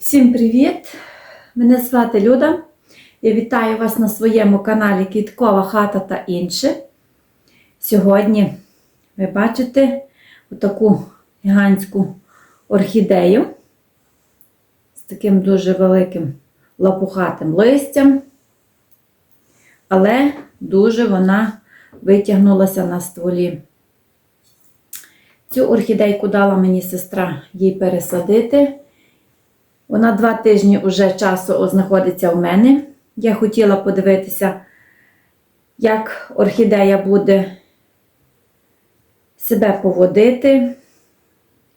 Всім привіт! Мене звати Люда. Я вітаю вас на своєму каналі Квіткова хата та інше. Сьогодні ви бачите таку гігантську орхідею з таким дуже великим лапухатим листям, але дуже вона витягнулася на стволі. Цю орхідейку дала мені сестра їй пересадити. Вона два тижні вже часу знаходиться в мене. Я хотіла подивитися, як орхідея буде себе поводити.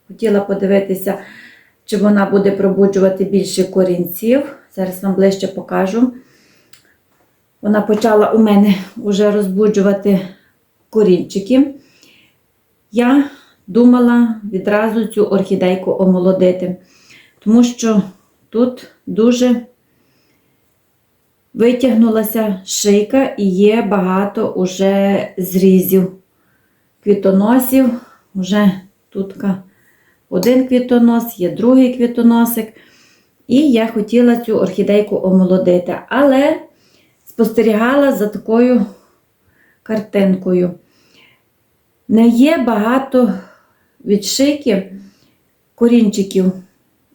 Хотіла подивитися, чи вона буде пробуджувати більше корінців. Зараз вам ближче покажу. Вона почала у мене вже розбуджувати корінчики. Я думала відразу цю орхідейку омолодити. Тому що тут дуже витягнулася шийка і є багато уже зрізів квітоносів. Уже тут один квітонос, є другий квітоносик. І я хотіла цю орхідейку омолодити, але спостерігала за такою картинкою. Не є багато від шийки корінчиків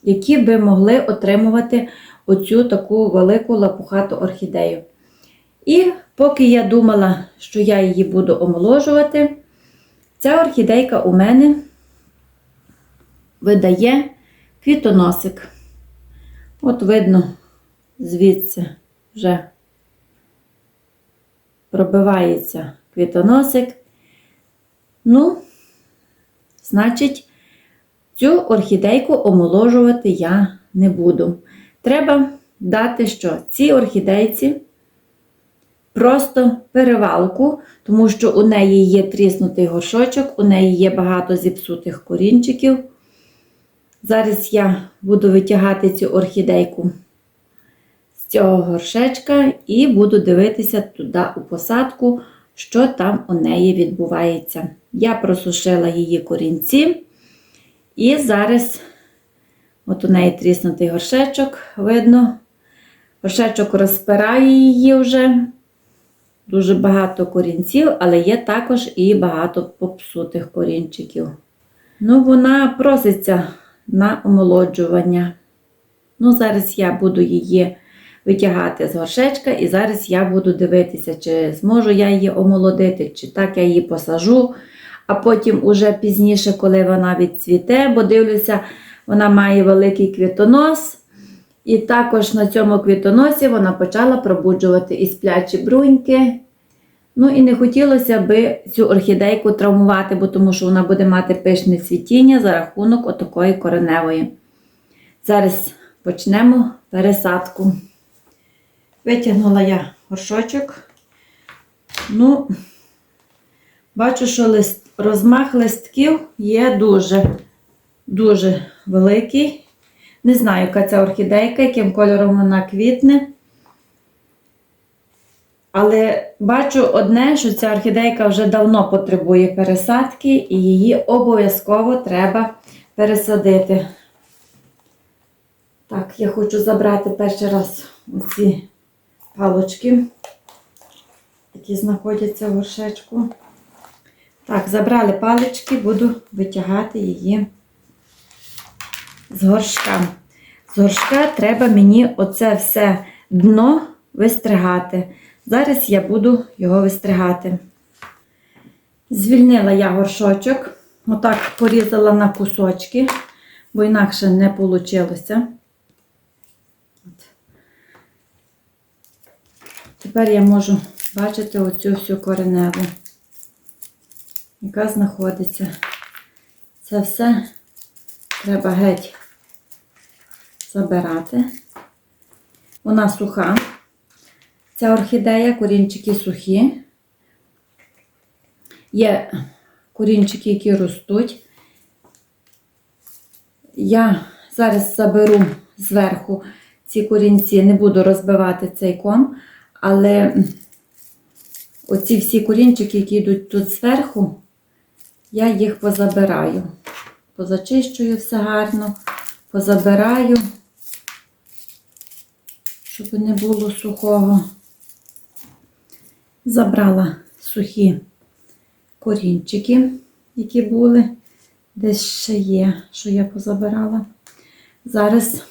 які би могли отримувати оцю таку велику лапухату орхідею. І поки я думала, що я її буду омоложувати, ця орхідейка у мене видає квітоносик. От видно, звідси вже пробивається квітоносик. Ну, значить, Цю орхідейку омоложувати я не буду. Треба дати що? Цій орхідейці просто перевалку, тому що у неї є тріснутий горшочок, у неї є багато зіпсутих корінчиків. Зараз я буду витягати цю орхідейку з цього горшечка і буду дивитися туди у посадку, що там у неї відбувається. Я просушила її корінці. І зараз, от у неї тріснутий горшечок, видно. Горшечок розпирає її вже. Дуже багато корінців, але є також і багато попсутих корінчиків. Ну, вона проситься на омолоджування. Ну, зараз я буду її витягати з горшечка, і зараз я буду дивитися, чи зможу я її омолодити, чи так я її посажу а потім уже пізніше, коли вона відцвіте, бо дивлюся, вона має великий квітонос. І також на цьому квітоносі вона почала пробуджувати і сплячі бруньки. Ну і не хотілося би цю орхідейку травмувати, бо тому що вона буде мати пишне цвітіння за рахунок отакої кореневої. Зараз почнемо пересадку. Витягнула я горшочок. Ну, бачу, що лист, Розмах листків є дуже дуже великий. Не знаю, яка ця орхідейка, яким кольором вона квітне. Але бачу одне, що ця орхідейка вже давно потребує пересадки, і її обов'язково треба пересадити. Так, я хочу забрати перший раз оці палочки, які знаходяться в горшечку. Так, забрали палички, буду витягати її з горшка. З горшка треба мені оце все дно вистригати. Зараз я буду його вистригати. Звільнила я горшочок, отак порізала на кусочки, бо інакше не вийшло. Тепер я можу бачити оцю всю кореневу яка знаходиться. Це все треба геть забирати. Вона суха. Ця орхідея, корінчики сухі. Є корінчики, які ростуть. Я зараз заберу зверху ці корінці, не буду розбивати цей ком, але оці всі корінчики, які йдуть тут зверху, я їх позабираю. Позачищую все гарно, позабираю. щоб не було сухого. Забрала сухі корінчики, які були. Десь ще є, що я позабирала. Зараз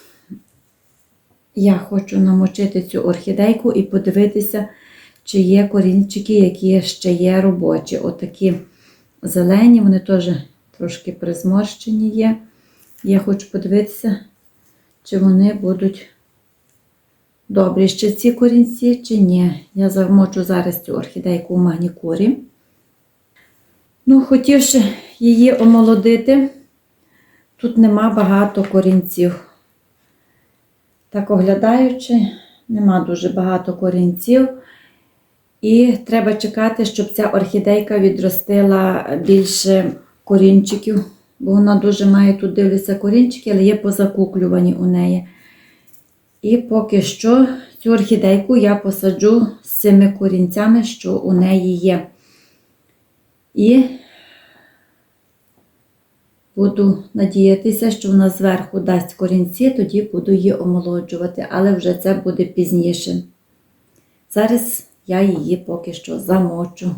я хочу намочити цю орхідейку і подивитися, чи є корінчики, які ще є робочі. Отакі зелені, вони теж трошки призморщені є. Я хочу подивитися, чи вони будуть добрі ще ці корінці, чи ні. Я замочу зараз цю орхідейку у магнікурі. Ну, хотівши її омолодити, тут нема багато корінців. Так оглядаючи, нема дуже багато корінців. І треба чекати, щоб ця орхідейка відростила більше корінчиків, бо вона дуже має тут дивлюся корінчики, але є позакуклювані у неї. І поки що цю орхідейку я посаджу з цими корінцями, що у неї є. І буду надіятися, що вона зверху дасть корінці, тоді буду її омолоджувати, але вже це буде пізніше. Зараз я її поки що замочу.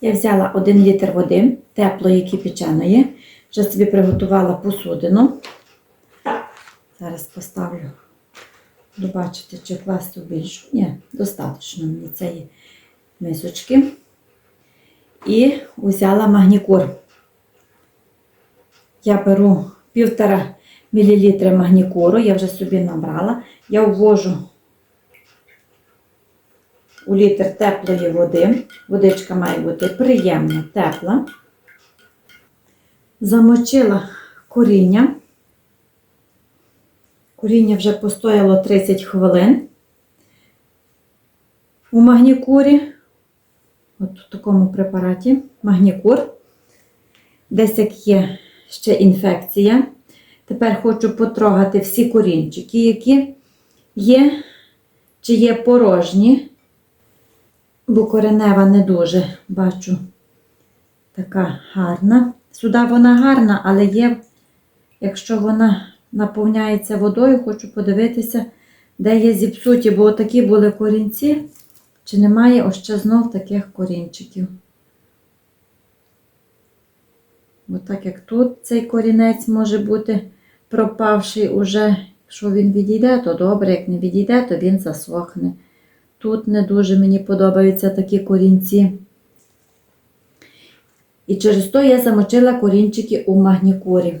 Я взяла 1 літр води теплої кипяченої, вже собі приготувала посудину. Зараз поставлю, побачити, чи класти більшу. Ні, достатньо мені цієї мисочки. І взяла магнікур. Я беру півтора мл магнікуру, я вже собі набрала. Я ввожу у літр теплої води. Водичка має бути приємно тепла. Замочила коріння. Коріння вже постояло 30 хвилин у магнікурі. От в такому препараті магнікур. Десь як є ще інфекція. Тепер хочу потрогати всі корінчики, які є, чи є порожні, бо коренева не дуже бачу така гарна. Сюди вона гарна, але є, якщо вона наповняється водою, хочу подивитися, де є зіпсуті, бо такі були корінці, чи немає ось ще знов таких корінчиків. Бо так як тут цей корінець може бути пропавший уже, якщо він відійде, то добре, як не відійде, то він засохне. Тут не дуже мені подобаються такі корінці. І через то я замочила корінчики у магнікурі.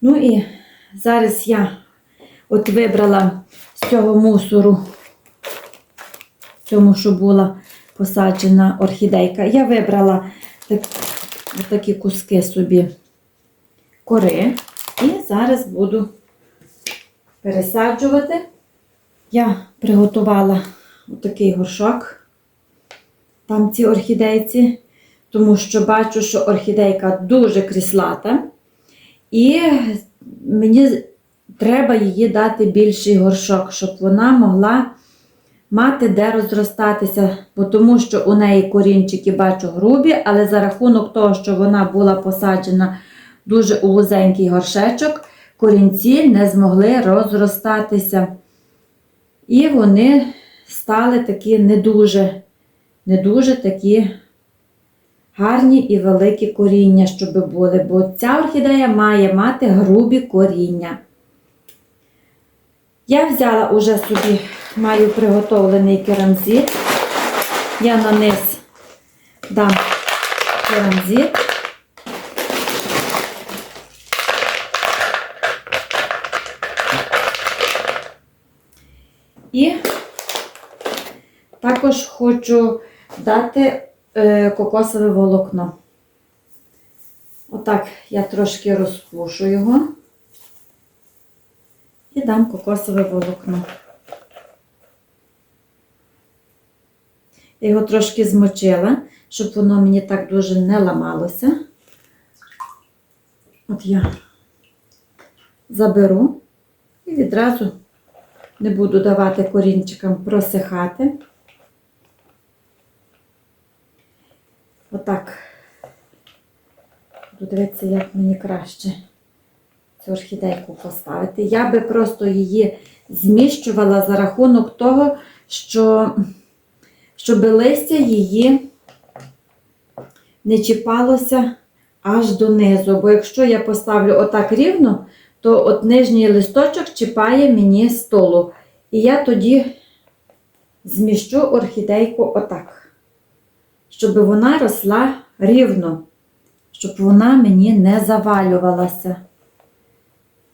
Ну і зараз я от вибрала з цього мусору, цьому, що була посаджена орхідейка, я вибрала так, такі куски собі кори. І зараз буду пересаджувати. Я приготувала отакий горшок, там ці орхідейці, тому що бачу, що орхідейка дуже кріслата. І мені треба її дати більший горшок, щоб вона могла мати де розростатися, бо тому що у неї корінчики бачу грубі, але за рахунок того, що вона була посаджена дуже у горшечок, корінці не змогли розростатися. І вони стали такі не дуже, не дуже такі гарні і великі коріння, щоб були, бо ця орхідея має мати грубі коріння. Я взяла уже собі, маю приготовлений керамзит. Я на низ дам керамзит. І також хочу дати е, кокосове волокно. Отак я трошки розпушу його і дам кокосове волокно. Я його трошки змочила, щоб воно мені так дуже не ламалося. От я заберу і відразу не буду давати корінчикам просихати. Отак. Буду дивитися, як мені краще цю орхідейку поставити. Я би просто її зміщувала за рахунок того, що щоб листя її не чіпалося аж донизу. Бо якщо я поставлю отак рівно, то от нижній листочок чіпає мені столу. І я тоді зміщу орхідейку отак, щоб вона росла рівно, щоб вона мені не завалювалася.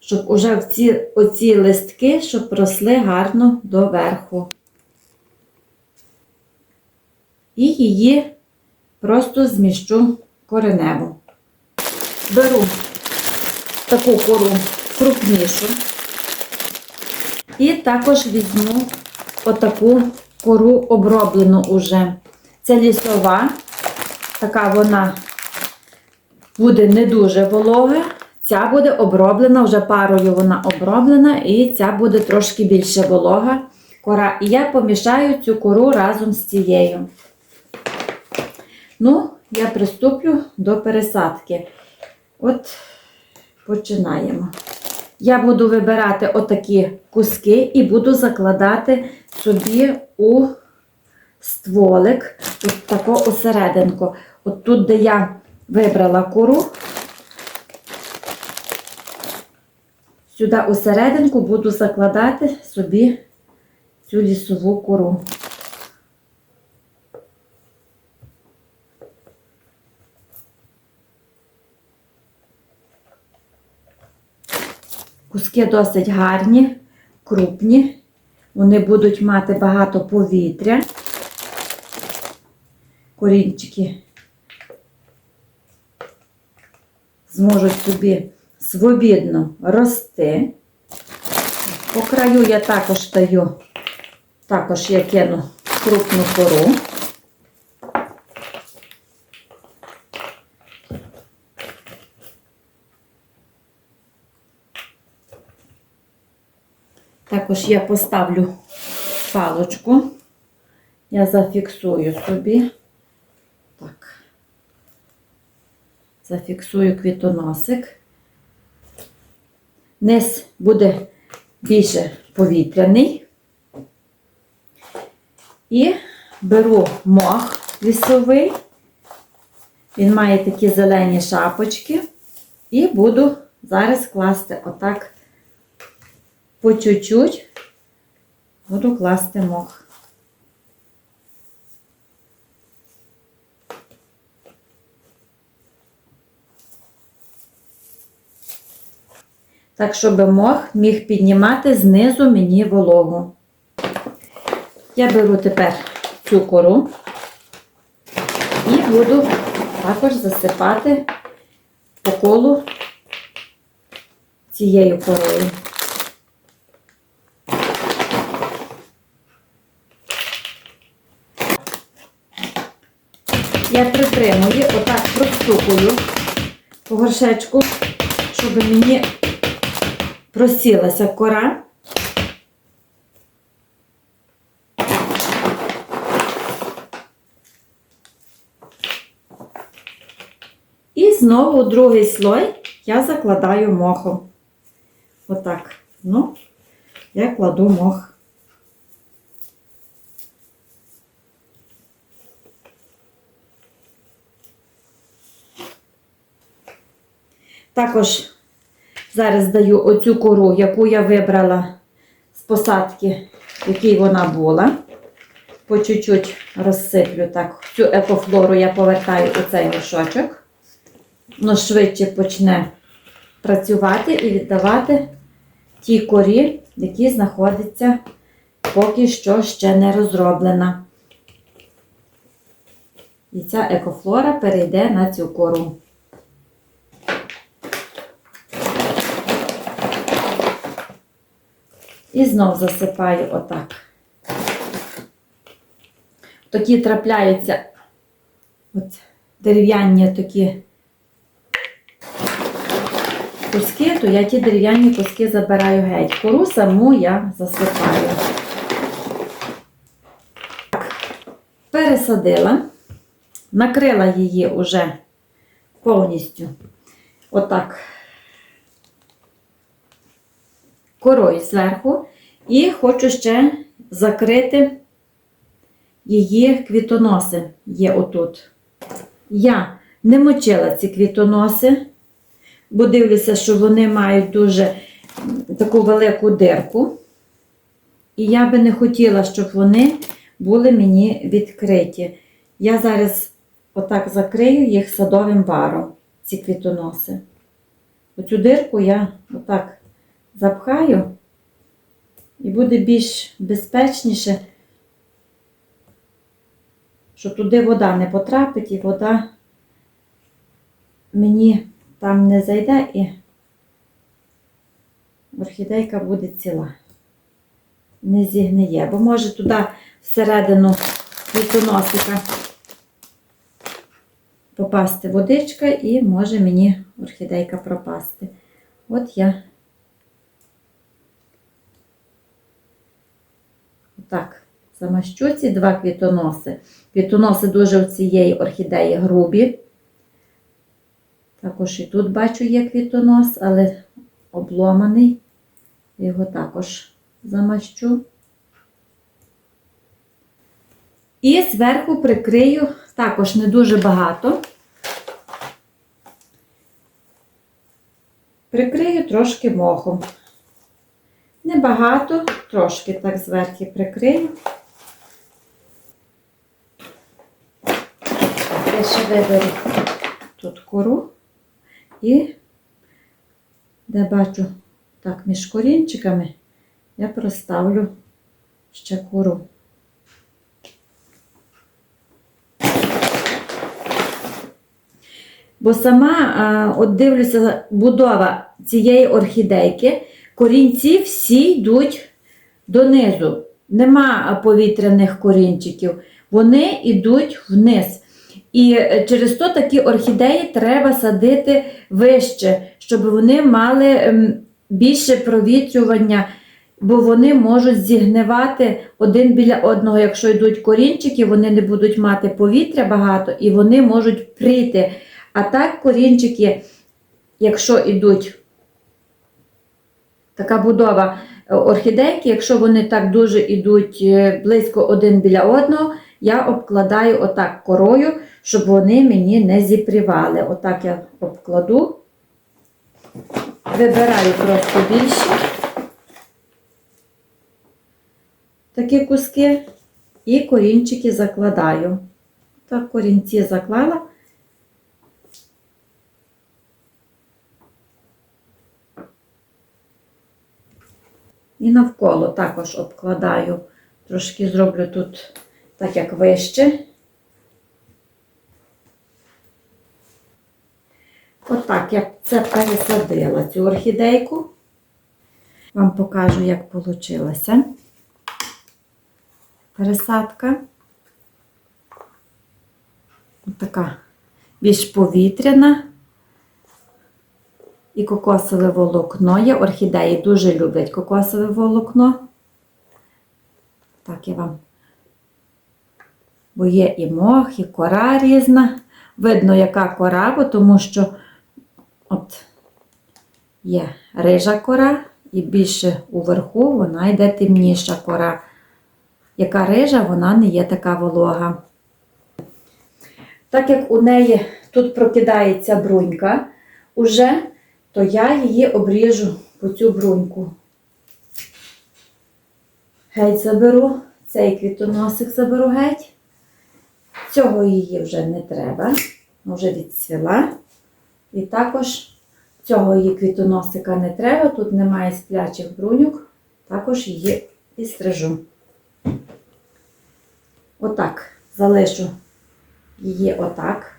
Щоб уже ці, оці листки щоб росли гарно доверху. І її просто зміщу кореневу. Беру таку кору крупнішу. І також візьму отаку кору оброблену уже. Це лісова, така вона буде не дуже волога. Ця буде оброблена, вже парою вона оброблена, і ця буде трошки більше волога кора. І я помішаю цю кору разом з цією. Ну, я приступлю до пересадки. От починаємо. Я буду вибирати отакі куски і буду закладати собі у стволик, от тако осерединку. От тут, де я вибрала кору, сюди усерединку буду закладати собі цю лісову кору. Куски досить гарні, крупні. Вони будуть мати багато повітря. Корінчики зможуть собі свобідно рости. По краю я також даю, також я кину крупну кору. Також я поставлю палочку, я зафіксую собі. Так. Зафіксую квітоносик. Низ буде більше повітряний. І беру мох лісовий. Він має такі зелені шапочки. І буду зараз класти отак по чуть-чуть буду класти мох. Так, щоб мох міг піднімати знизу мені вологу. Я беру тепер цю кору і буду також засипати по колу цією корою. Я притримую, отак простукую по горшечку, щоб мені просілася кора. І знову другий слой я закладаю мохом. Отак. Ну, я кладу мох. Також зараз даю оцю кору, яку я вибрала з посадки, в якій вона була. По чуть-чуть розсиплю так. Цю екофлору я повертаю у цей мішочок. Воно швидше почне працювати і віддавати ті корі, які знаходяться поки що ще не розроблена. І ця екофлора перейде на цю кору. І знов засипаю отак. Такі трапляються от дерев'яні такі куски, то я ті дерев'яні куски забираю геть. Кору саму я засипаю. Так, Пересадила, накрила її уже повністю отак корою зверху. І хочу ще закрити її квітоноси є отут. Я не мочила ці квітоноси, бо дивлюся, що вони мають дуже таку велику дирку. І я би не хотіла, щоб вони були мені відкриті. Я зараз отак закрию їх садовим варом, ці квітоноси. Оцю дирку я отак запхаю, і буде більш безпечніше, що туди вода не потрапить, і вода мені там не зайде, і орхідейка буде ціла. Не зігниє, бо може туди всередину квітоносика попасти водичка і може мені орхідейка пропасти. От я так замащу ці два квітоноси. Квітоноси дуже у цієї орхідеї грубі. Також і тут бачу є квітонос, але обломаний. Його також замащу. І зверху прикрию також не дуже багато. Прикрию трошки мохом. Небагато, трошки так зверху прикрию. Я ще виберу тут кору і де бачу так між корінчиками, я проставлю ще кору. Бо сама, от дивлюся, будова цієї орхідейки, корінці всі йдуть донизу. Нема повітряних корінчиків, вони йдуть вниз. І е, через то такі орхідеї треба садити вище, щоб вони мали ем, більше провітрювання, бо вони можуть зігнивати один біля одного. Якщо йдуть корінчики, вони не будуть мати повітря багато і вони можуть прийти. А так корінчики, якщо йдуть така будова орхідейки, якщо вони так дуже йдуть е, близько один біля одного, я обкладаю отак корою, щоб вони мені не зіпрівали. Отак я обкладу, вибираю просто більше такі куски і корінчики закладаю. Так, корінці заклала. І навколо також обкладаю, трошки зроблю тут так, як вище. Отак, я це пересадила цю орхідейку. Вам покажу, як вийшла пересадка. Така більш повітряна. І кокосове волокно є. Орхідеї дуже люблять кокосове волокно. Так я вам. Бо є і мох, і кора різна. Видно, яка кора, бо тому що от є рижа кора, і більше уверху вона йде темніша кора. Яка рижа, вона не є така волога. Так як у неї тут прокидається брунька, уже то я її обріжу по цю бруньку. Геть заберу, цей квітоносик заберу геть. Цього її вже не треба, вже відцвіла. І також цього її квітоносика не треба, тут немає сплячих бруньок, також її підстрижу. Отак залишу її отак.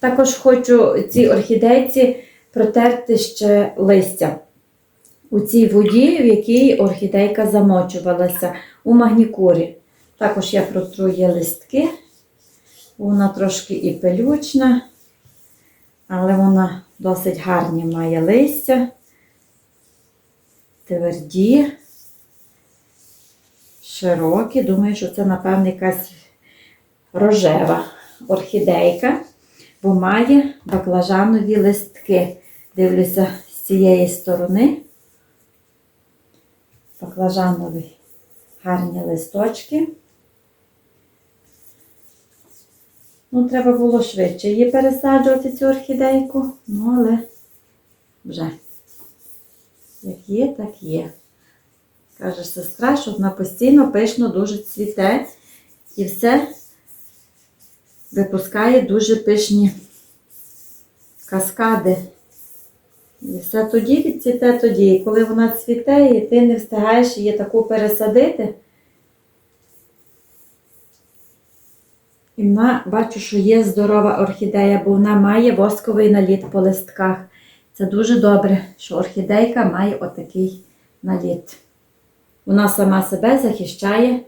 Також хочу цій орхідейці протерти ще листя у цій воді, в якій орхідейка замочувалася у магнікурі. Також я протру її листки. Вона трошки і пелючна, але вона досить гарні має листя, тверді, широкі. Думаю, що це, напевно, якась рожева орхідейка, бо має баклажанові листки. Дивлюся з цієї сторони. баклажанові гарні листочки. Ну, треба було швидше її пересаджувати, цю орхідейку. Ну, але вже як є, так є. Каже сестра, що вона постійно пишно дуже цвіте і все випускає дуже пишні каскади. Все тоді відцвіте тоді. І коли вона цвіте, і ти не встигаєш її таку пересадити. І вона, бачу, що є здорова орхідея, бо вона має восковий наліт по листках. Це дуже добре, що орхідейка має отакий наліт. Вона сама себе захищає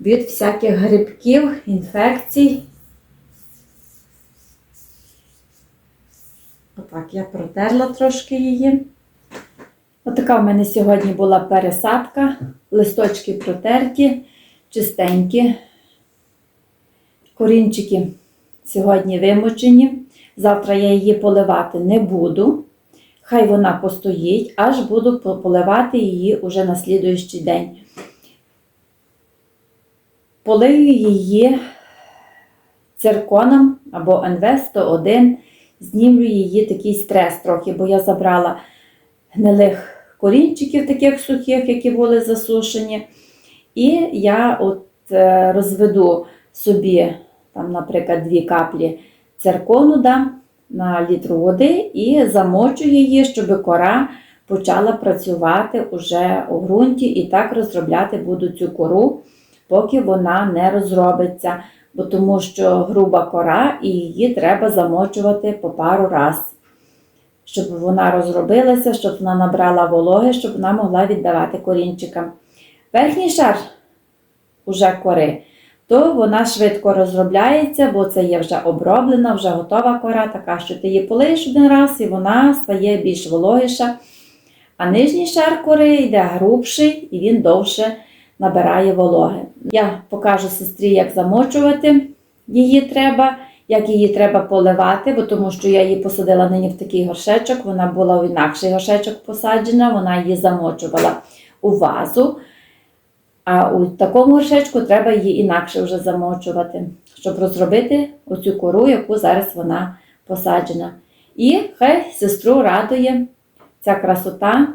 від всяких грибків, інфекцій. Отак, я протерла трошки її. Отака в мене сьогодні була пересадка. Листочки протерті, чистенькі. Корінчики сьогодні вимочені. Завтра я її поливати не буду. Хай вона постоїть, аж буду поливати її уже на слідуючий день. Полию її цирконом або НВ-101. Знімлю її такий стрес трохи, бо я забрала гнилих корінчиків, таких сухих, які були засушені. І я от е, розведу собі, там, наприклад, дві каплі циркону дам на літр води і замочу її, щоб кора почала працювати уже у ґрунті і так розробляти буду цю кору, поки вона не розробиться. Бо тому що груба кора і її треба замочувати по пару раз, щоб вона розробилася, щоб вона набрала вологи, щоб вона могла віддавати корінчикам. Верхній шар уже кори, то вона швидко розробляється, бо це є вже оброблена, вже готова кора, така, що ти її полиєш один раз і вона стає більш вологіша. А нижній шар кори йде грубший і він довше набирає вологи. Я покажу сестрі, як замочувати її треба, як її треба поливати, бо тому що я її посадила нині в такий горшечок, вона була в інакший горшечок посаджена, вона її замочувала у вазу. А у такому горшечку треба її інакше вже замочувати, щоб розробити оцю кору, яку зараз вона посаджена. І хай сестру радує ця красота.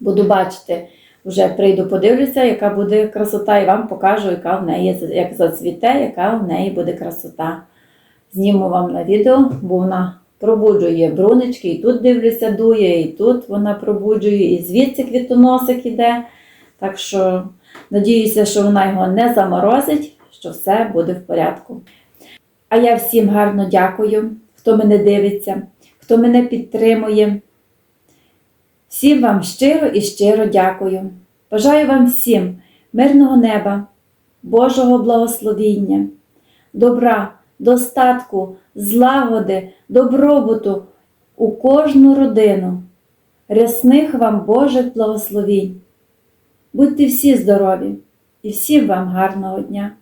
Буду бачити, вже прийду, подивлюся, яка буде красота, і вам покажу, яка в неї як зацвіте, яка в неї буде красота. Зніму вам на відео, бо вона пробуджує брунички, і тут дивлюся, дує, і тут вона пробуджує, і звідси квітоносик іде. Так що надіюся, що вона його не заморозить, що все буде в порядку. А я всім гарно дякую, хто мене дивиться, хто мене підтримує. Всім вам щиро і щиро дякую. Бажаю вам всім мирного неба, Божого благословіння, добра, достатку, злагоди, добробуту у кожну родину, рясних вам Божих благословінь. Будьте всі здорові і всім вам гарного дня!